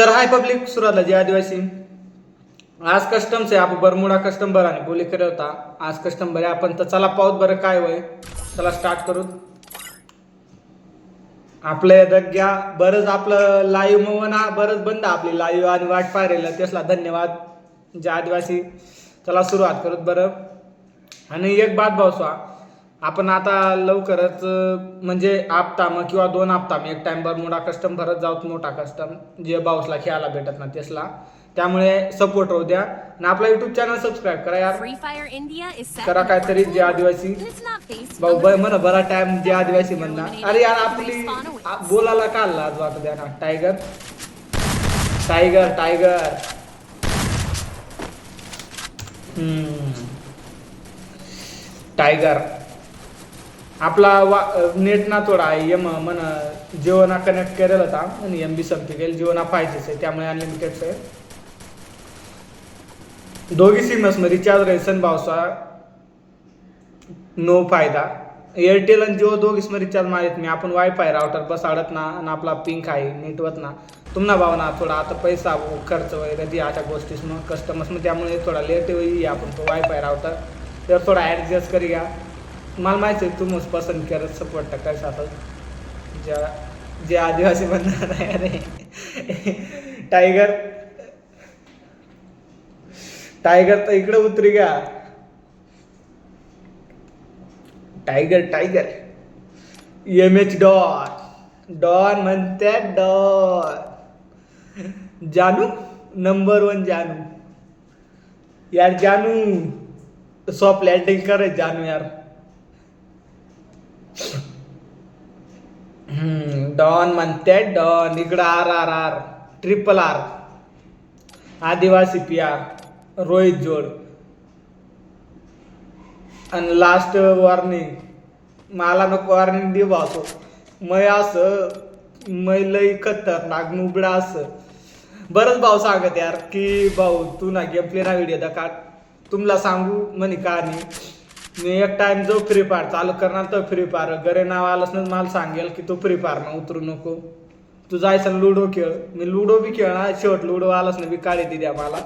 तर हाय पब्लिक सुरुवातला जे आदिवासी. आज कस्टम्स आहे आपण बरमुडा कस्टम आणि बोली करत होता. आज कस्टम आहे आपण तर चला पाहूत बरं काय वय चला स्टार्ट करू. आपलं दग्या बरंच आपलं लाईव्ह म्हणा बरंच बंद आपली लाईव्ह आणि वाट पाहिलेलं. त्यासला धन्यवाद. जे आदिवासी. चला सुरुवात करूत बरं. आणि एक बात भाऊसा आपण आता लवकरच म्हणजे आपताम किंवा दोन आपताम एक टाइम बरमुडा कस्टम भरत जाऊत मोठा कस्टम जे बाऊसला खेळायला भेटत ना तेसला त्यामुळे सपोर्ट राहू द्या. आणि आपला युट्यूब चॅनल सबस्क्राईब करा यार. करा काहीतरी जे आदिवासी. भाऊ म्हणा बरा टाइम जे आदिवासी म्हणणार. अरे यार आपली बोलायला का लाज वाटत द्या ना tiger tiger tiger hmm. Tiger आपला वा नेट ना थोडा एम म्हण जिओना कनेक्ट केलेला होता आणि एम बी समथिंग गेल जिओना पाहिजेच आहे त्यामुळे अनलिमिटेड आहे. दोघी सिमसमध्ये रिचार्ज रेसन भावसा नो फायदा. एअरटेल आणि जिओ दोघी सिम रिचार्ज मारित मी. आपण वायफाय राउटर बस आडत ना आणि आपला पिंक आहे नेटवत ना. तुम्हाला भाव ना थोडा आता पैसा खर्च वगैरे दी अशा गोष्टीस मग कस्टमर्स मग त्यामुळे थोडा लेट होईल आपण तो वायफाय राउटर तर थोडा ॲडजस्ट करी घ्या. मला माहिती आहे तुम्हीच पसंत करत सपोर्ट कसं आता ज्या जे आदिवासी म्हणणार आहे अरे. टायगर टायगर तर इकडे उतरी का tiger tiger M H don don म्हणते डॉन जानू? नंबर वन जानू. यार जानू. सॉफ्ट लँडिंग करे जानू यार हम्म, डॉन म्हणते डॉन इकडं R R R triple R आदिवासी पी आर रोहित जोड. आणि लास्ट वॉर्निंग मला नको वॉर्निंग दे असो. मै असं मै लई खतरनाक नुबडा असं. बरंच भाऊ सांगत यार की भाऊ तू ना गेम प्ले ना व्हिडिओ काढ तुमला सांगू म्हणे का नाही मी एक टाइम जो फ्री फायर चालू करणार तर फ्री फायर घरी नाव आलंच ना मला सांगेल की तू फ्री फायर ना उतरू नको. तू जायचं लुडो खेळ. मी लुडो बी खेळणार शेवट लुडो आलाच ना बी काळी दिद्या मला.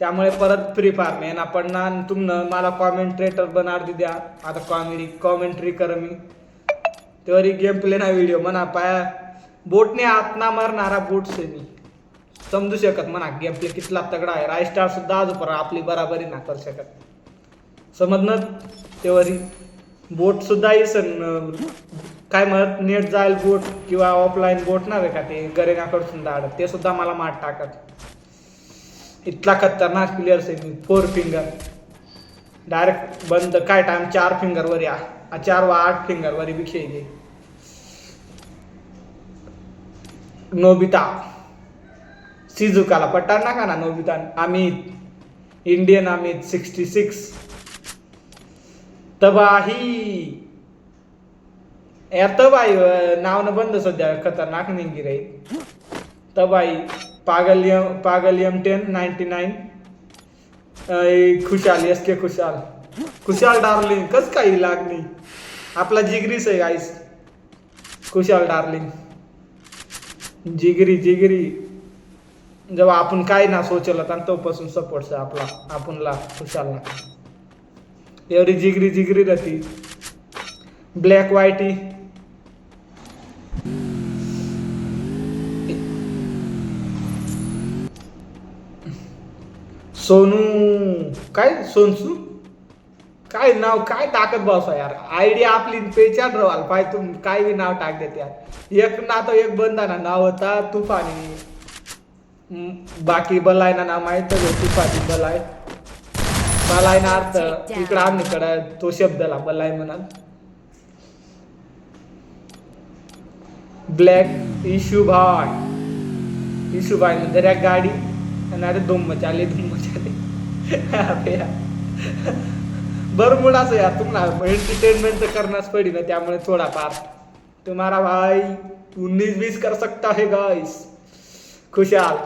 त्यामुळे परत फ्री फायर मेन आपण ना तुमनं मला कॉमेंट्रेटर बनार दिद्या आता कॉमेडी कॉमेंट्री कर मी. तेवढी गेम प्ले ना व्हिडिओ म्हणा पाया. बोटने आत ना मारणारा बोट से मी. समजू शकत म्हणा गेम प्ले कितला तगडा आहे. राय स्टार सुद्धा आज आपली बराबरी ना करू शकत. समजणार? तेवढी बोट सुद्धा येसन काय म्हणत नेट जाईल बोट किंवा ऑफलाईन बोट नव्हे का ते गरेनाकडून दाडत ते सुद्धा मला मात टाकत. इतला खतरनाक प्लेयर्स आहे मी फोर फिंगर डायरेक्ट बंद काय टाइम चार फिंगरवर या. आ चार व आठ फिंगरवर विषय बी खेळले नोबिता. सिजुकाला पट्टा नका ना Nobita. Amit. Indian Amit sixty six तबाही. या तबाई नाव न बंद सध्या खतरनाक निंगी रे. तबाई पागल यम पागल M ten ninety nine. Khushal S K Khushal. Khushal darling कस काही लागणी आपला जिगरीच आहे गाईस खुशाल डार्लिंग. जिगरी जिगरी. जेव्हा आपण काय ना सोचलं तर तोपासून सपोर्ट आपला आपणला खुशालला. एवढी जिगरी जिगरी राहती ब्लॅक व्हाईटी सोनू काय सोनसू? काय नाव काय टाकत बसा यार. आयडिया आपली पेचार राहाल पाय तुम काय बी नाव टाक देत यार. एक ना तो एक बंदा ना नाव होता तुफानी. बाकी बलाय ना नाव माहीत तुफानी बलाय. अर्थ इकडं आमच्याकडं तो शब्दला बलाय म्हणाल. ब्लॅक इशू भाय इशू भाई म्हणजे रे गाडी आणि अरे धुम्म चाले धुम्म चाले यार. बरमुडाच यार तुम्हाला एंटरटेनमेंट तर करणारच पडी ना त्यामुळे थोडाफार. तुम्हारा भाई उन्नीस बीस कर सकता है गाइस खुशाल.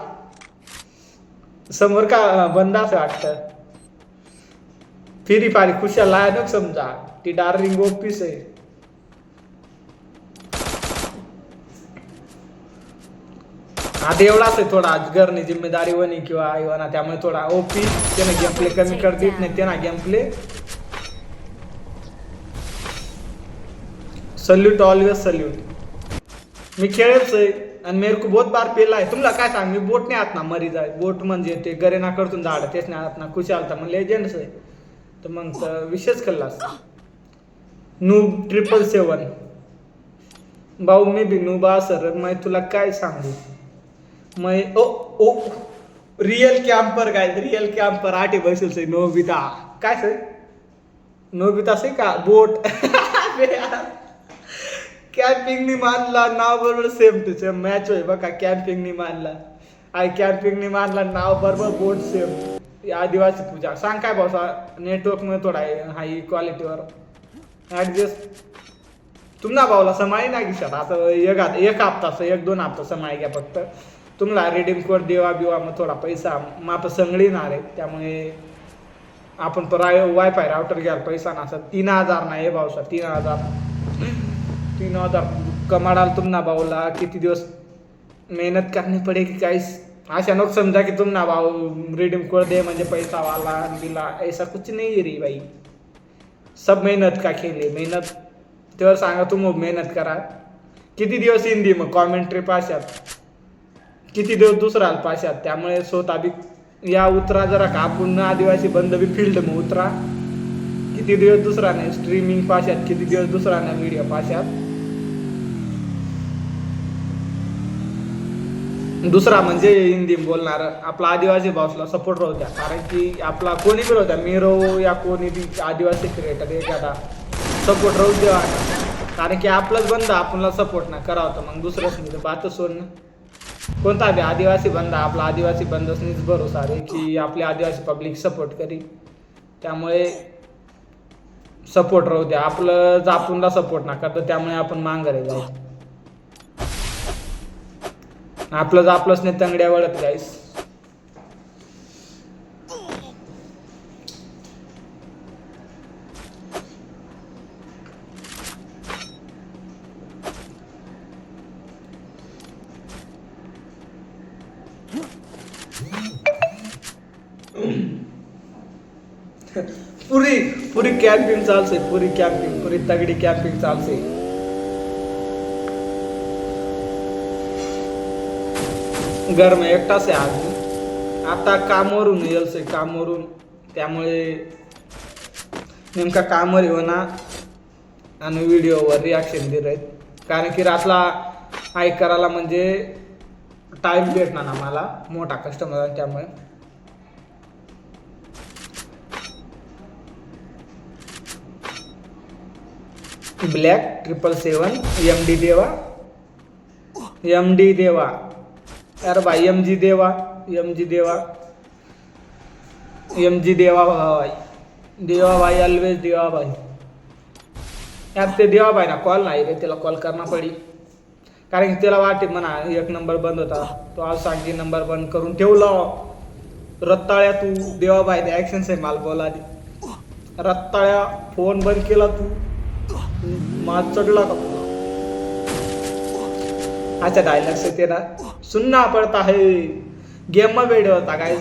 समोर का बंदा असं वाटतं? फिरी फारी खुशाल लायनक समजा ती डार्लिंग ऑफिस आहे आता एवढाच आहे थोडा घरनी जिम्मेदारी वनी किंवा आई वना त्यामुळे थोडा ओपी त्याने गेम प्ले कमी करतील नाही त्यांना game play salute always salute मी खेळच आहे आणि मेरे बहुत बार पेला आहे तुम्हाला काय सांग मी बोट नाही आत ना मरी जाय बोट म्हणजे ते गरेना करतून झाड तेच नाही आत ना खुशी आलता मग लेजंड्स आहे तर मग तर विशेष कल्लास नूब ट्रिपल सेवन भाऊ मी बी नुबा सर मैं तुला काय सांगू? मैं ओ ओ रियल कॅम्पर काय? रियल कॅम्पर आठे बसेल से नोबिता. काय सर नोबिता से का? बोट. कॅम्पिंगनी मानला नाव बरोबर सेम टू सेम मॅच होय बघा कॅम्पिंगनी मानला. आय कॅम्पिंगनी मानला नाव बरोबर बोट सेम आदिवासी पूजा. सांग काय भाऊ नेटवर्कमध्ये थोडा हाय क्वालिटीवर ऍडजस्ट तुम्हाला भाऊला समाय नाही घेशात असं एक एक हप्ता एक दोन हप्ता समाय घ्या फक्त. तुम्हाला रिडीम कोड देवा बिवा मग थोडा पैसा. मग आपण संगळीणार आहे. त्यामुळे आपण प्राय वायफाय राउटर घ्यायला पैसा ना असं तीन हजार नाही हे भाऊसा तीन हजार. तीन हजार कमाडाल तुम्हाला भाऊला. किती दिवस मेहनत करणी पडे की काहीच अशा नको समजा की ना भाऊ रिडीम कर दे म्हणजे पैसा वाला दिला ऐसा कुछ नहीं है रे भाई. सब मेहनत का खेल है मेहनत. तेव्हा सांगा तुम्ही मेहनत करा. किती दिवस हिंदी मग कॉमेंट्री पाशात किती दिवस दुसरा पाशात त्यामुळे स्वतः बी या उतरा जरा का? पुन्हा आदिवासी बंद बी फील्ड मग उतरा. किती दिवस दुसरा नाही? स्ट्रीमिंग पाशात किती दिवस दुसरा नाही? मीडिया पाशात दुसरा म्हणजे हिंदी बोलणार आपला आदिवासी भाषेला सपोर्ट राहू द्या. कारण की आपला कोणी बी राहू द्या या कोणी बी आदिवासी क्रिएटर एखादा. सपोर्ट राहू द्या. कारण की आपलंच बंद आपल्याला सपोर्ट ना करा होता मग दुसरंच नाही. बात सोडणं कोणता बी आदिवासी बंद आपला आदिवासी बंदच भरोसा रे की आपली आदिवासी पब्लिक सपोर्ट करी त्यामुळे सपोर्ट राहू द्या. आपलं आपणला सपोर्ट ना करतो त्यामुळे आपण मांगरे जायचं आपलंच आपलंच नाही तंगड्या वळत जाईस पुरी पुरी कॅम्पिंग चालते पुरी कॅम्पिंग पुरी तगडी कॅम्पिंग चालते घर एकटाच आहे आज आता आता कामावरून आहे कामवरून त्यामुळे नेमका कामवर येऊ ना आणि व्हिडिओवर रिॲक्शन देत आहेत. कारण की रातला ऐकायला करायला म्हणजे टाईम भेटणार ना मला मोठा कस्टमर त्यामुळे. Black triple seven M D Deva M D Deva अरे भाई एम जी देवा एम जी देवा. एम जी देवा भाई देवा भाई ऑलवेज देवा भाई. यार ते देवा भाई ना कॉल नाही रे त्याला कॉल करणं पडी कारण की त्याला वाटे म्हणा एक नंबर बंद होता. तो आज सांगते नंबर बंद करून ठेवला. रत्ताळ्या तू देवा भाई ते ऍक्शन आहे माल बोला रत्ताळ्या फोन बंद केला तू. माल चढला का अच्छा डायलॉग्स येते ना. सुनना पड़ता है गेम में वेळ होता काय?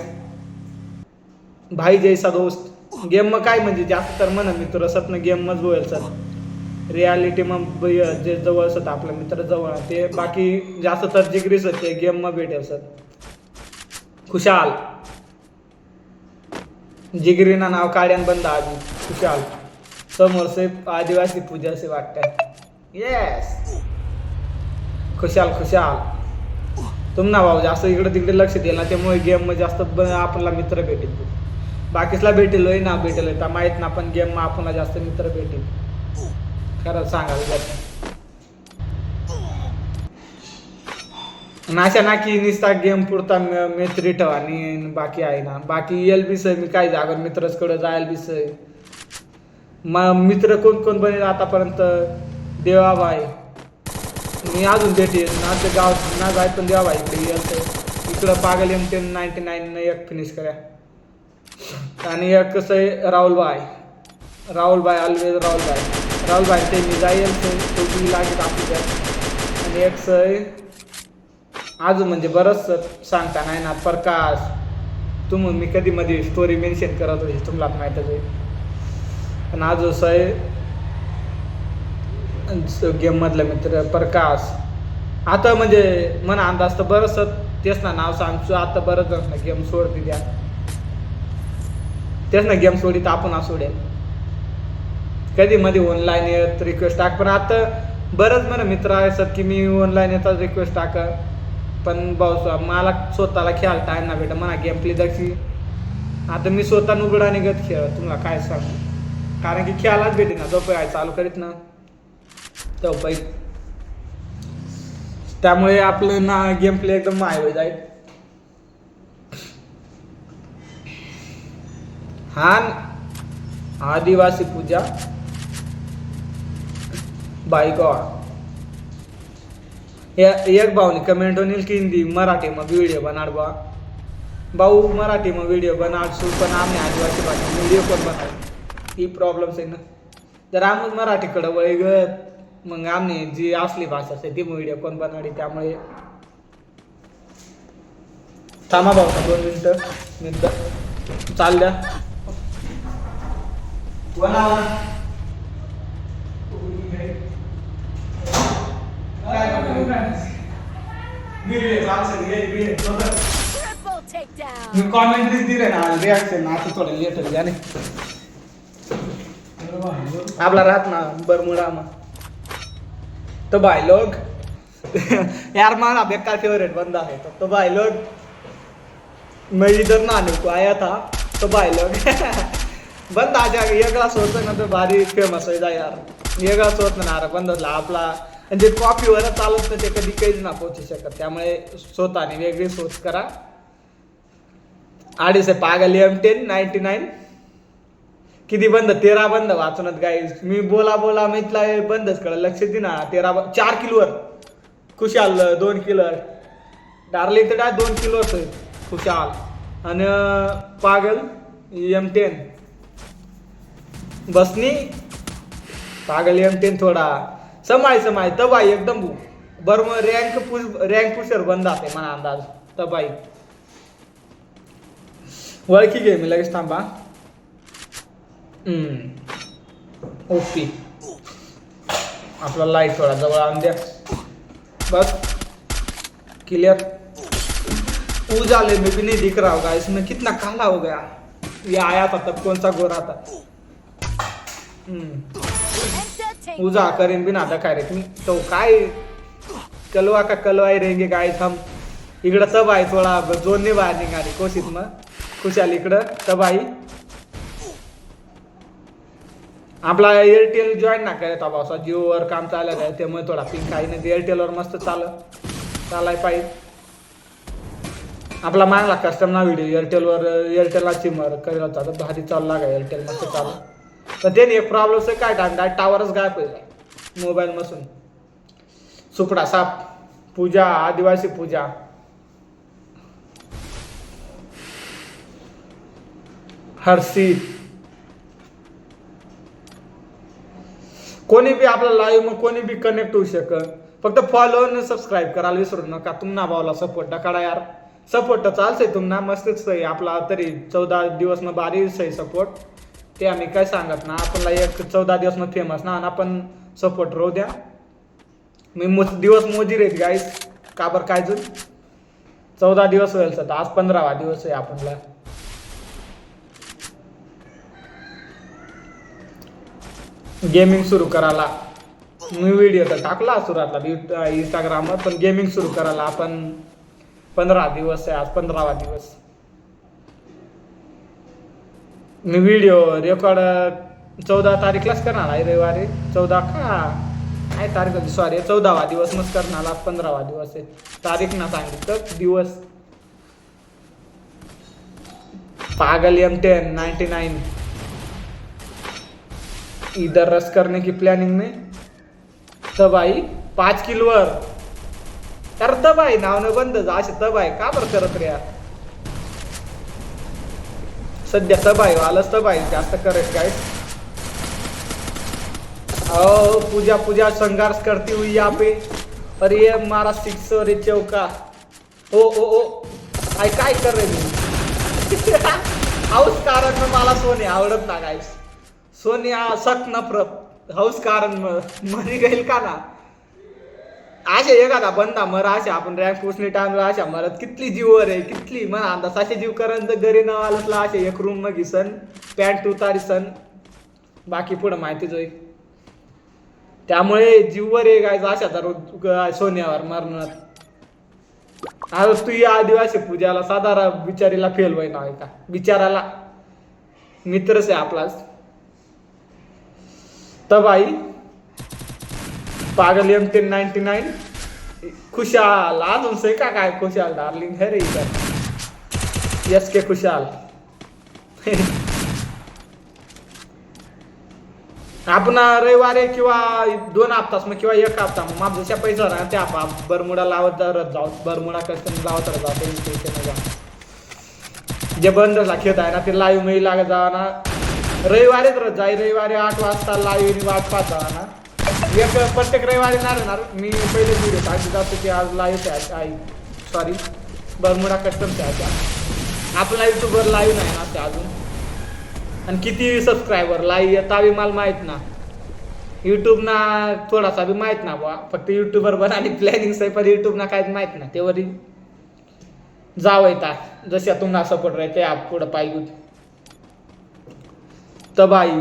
भाई जैसा दोस्त. गेम मग काय म्हणजे? जास्त तर म्हणा मित्र असत ना गेम मच बोल सर. रियालिटी मग जे जवळ असत आपल्या मित्र जवळ. ते बाकी जास्त तर जिगरीच होते. गेम मग भेटेल सर खुशाल. जिगरीना नाव काड्यान बंद आधी. खुशाल. समोर से आदिवासी पूजा से वाटत येस खुशाल खुशाल. ना भाऊ जास्त इकडे तिकडे लक्ष दिलं ना त्यामुळे गेममध्ये जास्त ब- आपल्याला मित्र भेटेल बाकीसला भेटेल होय ना भेटेल तर माहीत ना पण गेम मा आपल्याला जास्त मित्र भेटेल. खरंच सांगा नाशा ना की निस्ता गेम पुरता म- मैत्री ठेवा. आणि बाकी आहे ना. बाकी एल बी मी काय जागर मित्रच कडे जायला बी मग मित्र कोण कोण बनेल आतापर्यंत? देवाबाई. मी अजून भेटेल ना ते गाव ना जाय पण देवाबाई इकडे येतं. इकडं पागल एम टेन नाईन्टी नाईन एक फिनिश करा. आणि एक कसं आहे राहुल राहुलबाई. राहुलबाई ऑलवेज राहुलबाई. राहुलबाई ते मी जाईल ते तो बी लागेल आपली आणि एक सय अजून म्हणजे बरंच सांगता नाही ना प्रकाश. तुम मी कधी मध्ये स्टोरी मेन्शन करत होती तुम्हाला माहीतच आहे. पण अजून सय गेममधला मित्र प्रकाश. आता म्हणजे मन अंदाज तर बरंच तेच ना नाव सांगतो आता बरंच ना गेम सोडते द्या तेच ना गेम सोडी तर आपण सोडेल कधी मध्ये ऑनलाईन येत रिक्वेस्ट टाक. पण आता बरंच म्हणा मित्र असतात की मी ऑनलाईन येतात रिक्वेस्ट टाक पण भाऊ मला स्वतःला खेळायला टाईम ना भेटा म्हणा गेम प्ले आता मी स्वतः नुगडा निघत खेळ तुम्हाला काय सांगू? कारण की खेळायलाच भेटे ना जो चालू करीत ना. तो त्यामुळे आपलं ना गेम प्ले एकदम मायवेज जाईल. हा आदिवासी पूजा. बाईगॉड एक भाऊनी कमेंट होईल की हिंदी मराठी मग व्हिडिओ बनाड बा भाऊ मराठी मग व्हिडिओ बनाडसू पण आम्ही आदिवासी भाषा व्हिडिओ पण बनाड. ही प्रॉब्लेम्स आहे ना. जर आम्ही मराठीकडं वळगत मग आम्ही जी असली भाषा असते ती व्हिडिओ कोण बनाडी त्यामुळे थांबा भाऊ ना दोन मिनटं. मिनटं चाल द्या. बनावा Triple takedown. मी कॉमेंट दिले ना रिॲक्शन आता थोडं लेट होईल याने आपला राहत ना बरमुडा मग तो भाई लोग यार मारा बेकार फेवरेट बंदा है तो, तो भाई मैं इधर ना को आया था तो भाई लोग बंदा ये वेगळा सोच ना तो भारी फेमस होईल यार. वेगळा सोच ना अरे बंद आपला. म्हणजे कॉपीवर चालत नाही ते कधी काहीच ना पोचू शकत. त्यामुळे स्वतःने वेगळी सोच करा. अडीच आहे पागल एम टेन नाईन्टी नाईन किती बंद? तेरा बंद. वाचनात काय मी बोला बोला मी हे बंदच कळ लक्ष दे ना. तेरा ब- चार किलोवर खुशाल दोन किलोवर डार्ली तर डाय दोन किलो होतं खुशाल. आणि पागल एम टेन बसनी. पागल एम टेन थोडा. समाय समाय. तबाई एकदम बरं मग रँक पुश रँक पुशर बंद आहे मला अंदाज. तबाई. ओळखी घे मी लगेच थांबा. हम्म. ओके. आपला लाइट थोडा जवळ आणून द्या. बस क्लियर उजाले में भी नहीं दिख रहा होगा इसमें कितना काला हो गया? ये आया था तब कौन सा गोरा था हम्म. Entertainment. उजा करेन बिना दखा रे तुम्ही? तो काय? कलवा का कलवाई रहेंगे काय? हम इकडं तब आहे थोडा जोडणे बाहेर निघाली. कोशित मग खुशाल इकडं. तब आई आपला एअरटेल जॉईन ना करत पावसा जिओवर काम चालत आहे त्यामुळे थोडा पिंक आहे नाही. एअरटेलवर मस्त चाल चालाय पाहिजे. आपला मागला कस्टम ना व्हिडिओ एअरटेलवर एअरटेलला सिमर करेल होता. तर भारी चालू लागा एअरटेल मस्त चालू. तर ते एक प्रॉब्लेम आहे काय टाइम टावरच गायब होईल. मोबाईल मसून सुपडा साप पूजा आदिवासी पूजा. हर्षित कोणी बी आपला लाईव्ह मग कोणी बी कनेक्ट होऊ शकत. फक्त फॉलो आणि सबस्क्राईब करायला विसरू नका. तुम्हाला भावाला सपोर्ट करा यार. सपोर्ट तर चालतंय तुम्हाला मस्तच सही आपला तरी चौदा दिवस मग बारी सही सपोर्ट ते आम्ही काय सांगत ना आपणला एक चौदा दिवस मग फेमस ना आणि आपण सपोर्ट राहू द्या. मी मो दिवस मोजी आहेत गाईस काबर काय जून चौदा दिवस होईल सर आज पंधरावा दिवस आहे आपणला. गेमिंग सुरू करायला. मी व्हिडिओ तर टाकला सुरुवातला इंस्टाग्रामवर पण गेमिंग सुरू करायला आपण पंधरा दिवस आहे आज पंधरावा दिवस. मी व्हिडिओ रेकॉर्ड चौदा तारीखलाच करणार आहे रविवारी. चौदा का? काय तारीख सॉरी चौदावा दिवस मग करणार आज पंधरावा दिवस आहे. तारीख ना सांगितलं दिवस. पागल एम टेन नाईन्टी नाईन इधर रस करने की प्लानिंग में। तब आई पाच किलोवर तर तब आहे नावनं बंद असे तब आहे का बरं करत रे यार? सध्या तब आहे आलंच तब आहे जास्त करत काय ओ पूजा पूजा संघर्ष करती हुई यहाँ पे। अरे ये मारा सिक्स और चौका। ओ ओ ओ आई काय कर रे मी हाऊस कारण मला सोने आवडत ना गाईस सोनिया हा सक नफरत हौस कारण मरी गेल का ना? असे एखादा बंदा मर असे आपण रँक पुसणी टाइमला अशा मरत कितली जीवर आहे कितली म्हणा अंदाज. असे जीव करण तर घरी न आलसला असे एक रूम मग सन पॅन्ट उतारी सन. बाकी पुढं माहितीच होई त्यामुळे जीववर आहे काय अशा तर सोन्यावर मरणार. आज तू या आदिवासी पूजाला साधारण बिचारीला फेल होईना का बिचाराला मित्रच आहे आपलाच. तब बाई पागल एम टेन नाइनटी नाईन खुशाल अजून से का काय खुशाल डार्लिंग हे रे इथं यस के खुशाल. आपण रविवारी किंवा दोन हप्तास मग किंवा एक हप्ता मग माझा जशा पैसा ना त्या आप बरमुडा लावत जात जाऊ. बरमुडा कस्टम लावत जाऊ जे बंद झाला आहे ना ते लाईव्ह मी लागत जावा ना. रविवारीच जाई रविवारी आठ वाजता लाईव्ह वाट पाहता ना. एक प्रत्येक रविवारी नाही राहणार मी पहिले व्हिडिओ टाकले जातो की आज लाईव्ह आहे सॉरी बरमुडा कस्टम आहे आपला युट्यूबवर लाईव्ह नाही ना त्या अजून. आणि किती सबस्क्रायबर लाईव्ह येता बी मला माहीत ना. युट्यूब ना थोडासा बी माहीत ना बा फक्त युट्यूबर बन आणि प्लॅनिंग आहे पण युट्यूब ना काहीच माहीत ना. तेवरी जावं येतात जशा तुम्हाला सपोर्ट राहते आप पुढं पाहिजे तबाई.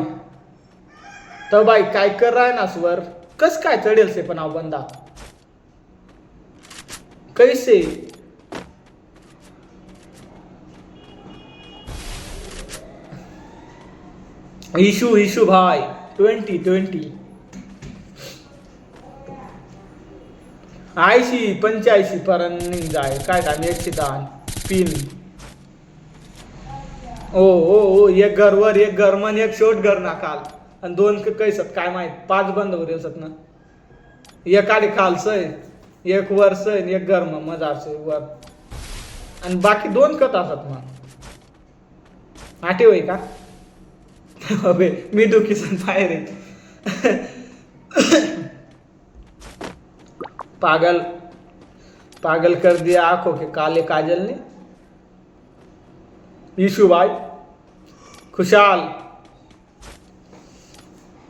तबाई काय कर राय ना स्वर कस काय चढेल से पण अहो बंदा कैसे? इशू इशू भाई ट्वेंटी ट्वेंटी. ऐंशी पंच्याऐंशी पर्यंत जाय काय काय एकशे दहा. पिन. ओ ओ ओ एक घरवर एक घरमन एक शोट घर ना काल. आणि दोन क- कैसत काय माहीत? पाच बंद वर येसत ना. एक आडी खाल सय एक वर सय आणि एक घर मजा सय वर. आणि बाकी दोन कथ असत मग आठी होय का? अबे मी दुखी सण बाहेर पागल पागल कर दिया आंखों के काले काजल ने. यीशु भाई खुशाल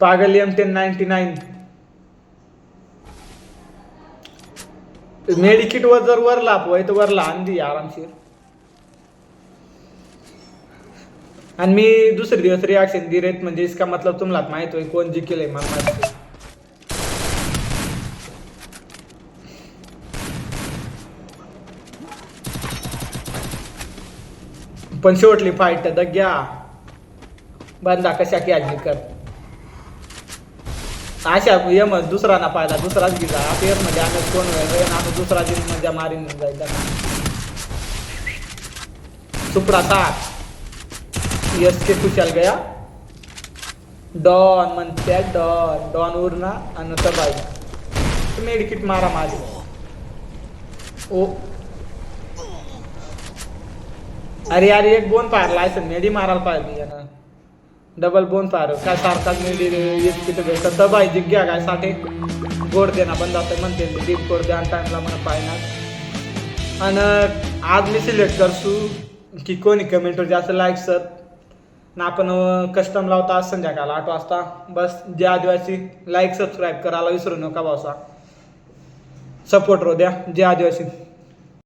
पागल M ten ninety nine medkit वर जर वरला पोय तर वरला अंदी आरामशीर. आणि मी दुसरे दिवस रिॲक्शन दिरेत म्हणजे इसका मतलब तुम्हाला माहीत होय कोण जिंकेल आहे मला माहिती पण शेवटली फाईट दग्या बंदा कशा की आजी कर. अशा यम दुसरा ना पाहिला दुसराच गेला. अपेअरमध्ये आम्ही कोण वेळ आम्ही दुसरा दिन म्हणजे मारीन जायचा सुप्रा सात. यस के खुशाल गया. डॉन म्हणते डॉन. डॉन उरना आणि तबाई मेडिकिट मारा माझी ओ. अरे यार एक बोन पार लायसन मेडी मारायला पाहिजे यानं. डबल बोन पार काय सारखाच मेडी एक तिथे भेटत दबाई जिग्या काय साठी गोड देना बंद असं म्हणते डीप गोड द्या टाइमला म्हणा पाहिणार आणि आज मी सिलेक्ट करसू की कोणी कमेंटवर जास्त लाईक सर ना आपण कस्टम लावता आज संध्याकाळ आठ वाजता. बस जे आदिवासी लाईक सबस्क्राईब करायला विसरू नका भाऊसा. सपोर्ट रो द्या जे आदिवासी.